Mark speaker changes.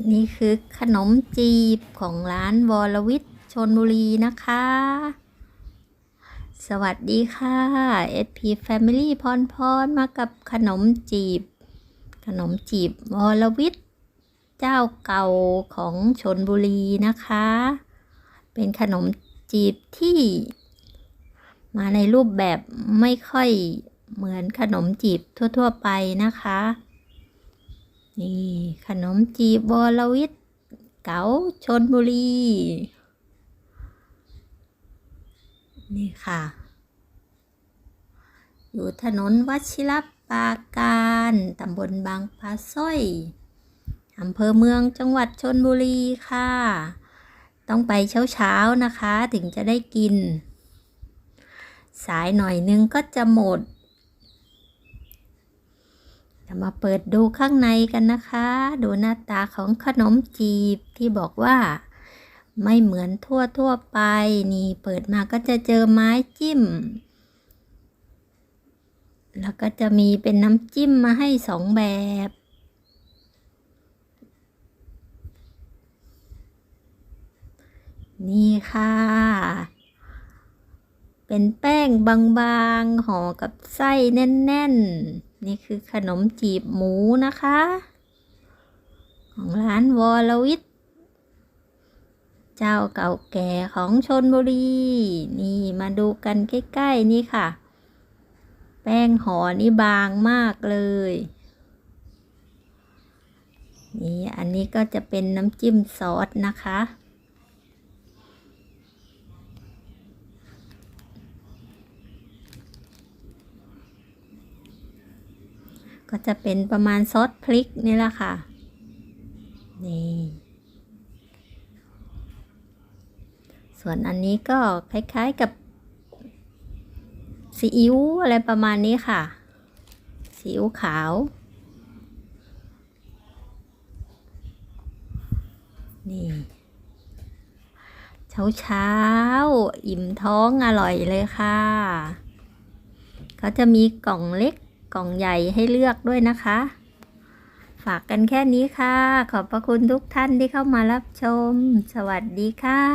Speaker 1: นี่คือขนมจีบของร้านวรวิทย์ชนบุรีนะคะ สวัสดีค่ะ SP Family พรพรมากับขนมจีบ ขนมจีบวรวิทย์เจ้าเก่าของชนบุรีนะคะ เป็นขนมจีบที่ มาในรูปแบบไม่ค่อยเหมือนขนมจีบทั่ว ๆ ไปนะคะ นี่ขนมจีบวรวิทย์เก๋าชนบุรี นี่ค่ะ อยู่ถนนวชิรปาการตำบลบางปลาสร้อยอำเภอเมืองจังหวัดชนบุรีค่ะ ต้องไปเช้าๆนะคะถึงจะได้กิน สายหน่อยนึงก็จะหมด มาเปิดดูข้างในกันนะคะ ดูหน้าตาของขนมจีบที่บอกว่า ไม่เหมือนทั่วทั่วไป นี่เปิดมาก็จะเจอไม้จิ้ม แล้วก็จะมีเป็นน้ำจิ้มมาให้สองแบบนี่ค่ะ เป็นแป้งบางๆห่อกับไส้แน่นๆ นี่คือขนมจีบหมูนะคะ ของร้านวรวิทเจ้าเก่าแก่ของชนบุรี นี่มาดูกันใกล้ๆนี่ค่ะ แป้งห่อนี่บางมากเลย นี่อันนี้ก็จะเป็นน้ำจิ้มซอสนะคะ ก็จะเป็นประมาณซอสพริกนี่แหละค่ะ นี่ ส่วนอันนี้ก็คล้ายๆกับซีอิ๊วอะไรประมาณนี้ค่ะ ซีอิ๊วขาว นี่ เช้าเช้าๆอิ่มท้องอร่อยเลยค่ะเขาจะมีกล่องเล็ก กล่องใหญ่ให้เลือกด้วยนะคะ ฝากกันแค่นี้ค่ะ ขอบพระคุณทุกท่านที่เข้ามารับชม สวัสดีค่ะ